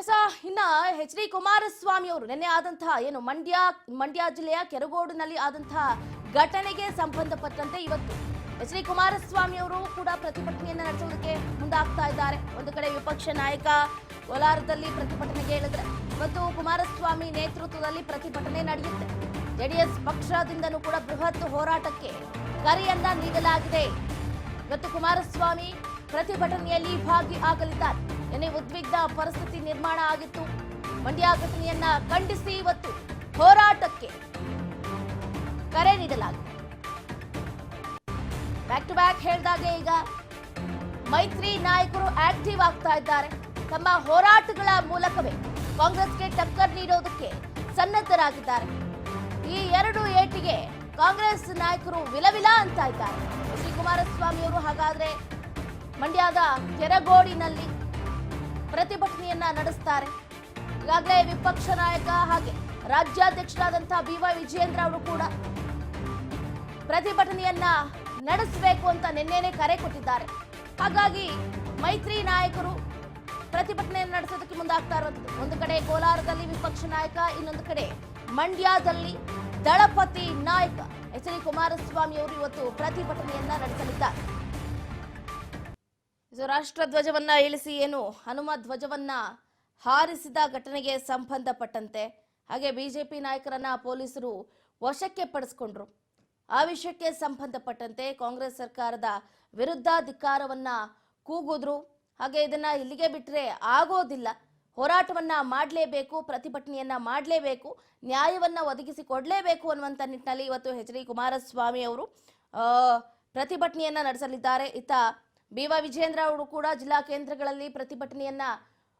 ಎಸ ಇನ್ನ H D Kumaraswamy ಅವರು ನಿನ್ನೆ ಆದಂತಹ ಏನು ಮಂಡ್ಯ ಮಂಡ್ಯ ಜಿಲ್ಲೆಯ ಕೆರಗೋಡಿನಲ್ಲಿ ಆದಂತಹ ಘಟನೆಗೆ ಸಂಬಂಧಪಟ್ಟಂತೆ ಇವತ್ತು ಎಚ್ ಡಿ ಕುಮಾರಸ್ವಾಮಿ ಅವರು ಕೂಡ ಪ್ರತಿಭಟನೆಯನ್ನು ನಡೆಸುವುದಕ್ಕೆ ಮುಂದಾಗ್ತಾ ಇದ್ದಾರೆ. ಒಂದು ಕಡೆ ವಿಪಕ್ಷ ನಾಯಕ ಕೋಲಾರದಲ್ಲಿ ಪ್ರತಿಭಟನೆಗೆ ಹೇಳಿದ್ರೆ ಮತ್ತು ಕುಮಾರಸ್ವಾಮಿ ನೇತೃತ್ವದಲ್ಲಿ ಪ್ರತಿಭಟನೆ ನಡೆಯುತ್ತೆ. ಜೆಡಿಎಸ್ ಪಕ್ಷದಿಂದಲೂ ಕೂಡ ಬೃಹತ್ ಹೋರಾಟಕ್ಕೆ ಕರೆಯನ್ನ ನೀಡಲಾಗಿದೆ. ಇವತ್ತು ಕುಮಾರಸ್ವಾಮಿ ಪ್ರತಿಭಟನೆಯಲ್ಲಿ ಭಾಗಿಯಾಗಲಿದ್ದಾರೆ ಏನೇ ಉದ್ವಿಗ್ನ ಪರಿಸ್ಥಿತಿ ನಿರ್ಮಾಣ ಆಗಿತ್ತು. ಮಂಡ್ಯ ಘಟನೆಯನ್ನ ಖಂಡಿಸಿ ಇವತ್ತು ಹೋರಾಟಕ್ಕೆ ಕರೆ ನೀಡಲಾಗಿದೆ. ಬ್ಯಾಕ್ ಟು ಬ್ಯಾಕ್ ಹೇಳಿದಾಗೆ ಈಗ ಮೈತ್ರಿ ನಾಯಕರು ಆಕ್ಟಿವ್ ಆಗ್ತಾ ಇದ್ದಾರೆ. ತಮ್ಮ ಹೋರಾಟಗಳ ಮೂಲಕವೇ ಕಾಂಗ್ರೆಸ್ಗೆ ಟಕ್ಕರ್ ನೀಡೋದಕ್ಕೆ ಸನ್ನದ್ಧರಾಗಿದ್ದಾರೆ. ಈ ಎರಡು ಏಟಿಗೆ ಕಾಂಗ್ರೆಸ್ ನಾಯಕರು ವಿಲವಿಲ ಅಂತ ಇದ್ದಾರೆ. ಶ್ರೀ ಕುಮಾರಸ್ವಾಮಿ ಅವರು ಹಾಗಾದ್ರೆ ಮಂಡ್ಯದ ಕೆರಗೋಡಿನಲ್ಲಿ ಪ್ರತಿಭಟನೆಯನ್ನ ನಡೆಸ್ತಾರೆ. ಈಗಾಗಲೇ ವಿಪಕ್ಷ ನಾಯಕ ಹಾಗೆ ರಾಜ್ಯಾಧ್ಯಕ್ಷರಾದಂತಹ ಬಿ ವೈ ವಿಜಯೇಂದ್ರ ಅವರು ಕೂಡ ಪ್ರತಿಭಟನೆಯನ್ನ ನಡೆಸಬೇಕು ಅಂತ ನಿನ್ನೆನೆ ಕರೆ ಕೊಟ್ಟಿದ್ದಾರೆ. ಹಾಗಾಗಿ ಮೈತ್ರಿ ನಾಯಕರು ಪ್ರತಿಭಟನೆಯನ್ನು ನಡೆಸೋದಕ್ಕೆ ಮುಂದಾಗ್ತಾ ಇರುವಂತದ್ದು ಒಂದು ಕಡೆ ಕೋಲಾರದಲ್ಲಿ ವಿಪಕ್ಷ ನಾಯಕ, ಇನ್ನೊಂದು ಕಡೆ ಮಂಡ್ಯದಲ್ಲಿ ದಳಪತಿ ನಾಯಕ ಎಚ್ ಡಿ ಕುಮಾರಸ್ವಾಮಿ ಅವರು ಇವತ್ತು ಪ್ರತಿಭಟನೆಯನ್ನ ನಡೆಸಲಿದ್ದಾರೆ. ಇದು ರಾಷ್ಟ್ರ ಧ್ವಜವನ್ನ ಇಳಿಸಿ ಏನು? ಹನುಮ ಧ್ವಜವನ್ನ ಹಾರಿಸಿದ ಘಟನೆಗೆ ಸಂಬಂಧಪಟ್ಟಂತೆ ಹಾಗೆ ಬಿಜೆಪಿ ನಾಯಕರನ್ನ ಪೊಲೀಸರು ವಶಕ್ಕೆ ಪಡಿಸ್ಕೊಂಡ್ರು. ಆ ವಿಷಯಕ್ಕೆ ಸಂಬಂಧಪಟ್ಟಂತೆ ಕಾಂಗ್ರೆಸ್ ಸರ್ಕಾರದ ವಿರುದ್ಧ ಧಿಕ್ಕಾರವನ್ನ ಕೂಗಿದ್ರು. ಹಾಗೆ ಇದನ್ನ ಇಲ್ಲಿಗೆ ಬಿಟ್ರೆ ಆಗೋದಿಲ್ಲ. ಹೋರಾಟವನ್ನ ಮಾಡಲೇಬೇಕು, ಪ್ರತಿಭಟನೆಯನ್ನ ಮಾಡಲೇಬೇಕು, ನ್ಯಾಯವನ್ನ ಒದಗಿಸಿ ಕೊಡಲೇಬೇಕು ಅನ್ನುವಂಥ ನಿಟ್ಟಿನಲ್ಲಿ ಇವತ್ತು ಎಚ್ ಡಿ ಕುಮಾರಸ್ವಾಮಿ ಅವರು ಪ್ರತಿಭಟನೆಯನ್ನ ನಡೆಸಲಿದ್ದಾರೆ. ಇತ್ತ ಬಿ ವೈ ವಿಜೇಂದ್ರ ಅವರು ಕೂಡ ಜಿಲ್ಲಾ ಕೇಂದ್ರಗಳಲ್ಲಿ ಪ್ರತಿಭಟನೆಯನ್ನ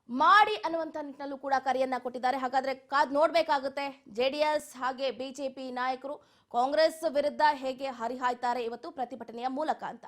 ಮಾಡಿ ಅನ್ನುವಂಥ ನಿಟ್ಟಿನಲ್ಲೂ ಕೂಡ ಕರೆಯನ್ನ ಕೊಟ್ಟಿದ್ದಾರೆ. ಹಾಗಾದ್ರೆ ಕಾದ್ ನೋಡ್ಬೇಕಾಗುತ್ತೆ. ಜೆಡಿಎಸ್ ಹಾಗೆ ಬಿಜೆಪಿ ನಾಯಕರು ಕಾಂಗ್ರೆಸ್ ವಿರುದ್ಧ ಹೇಗೆ ಹರಿಹಾಯ್ತಾರೆ ಇವತ್ತು ಪ್ರತಿಭಟನೆಯ ಮೂಲಕ ಅಂತ.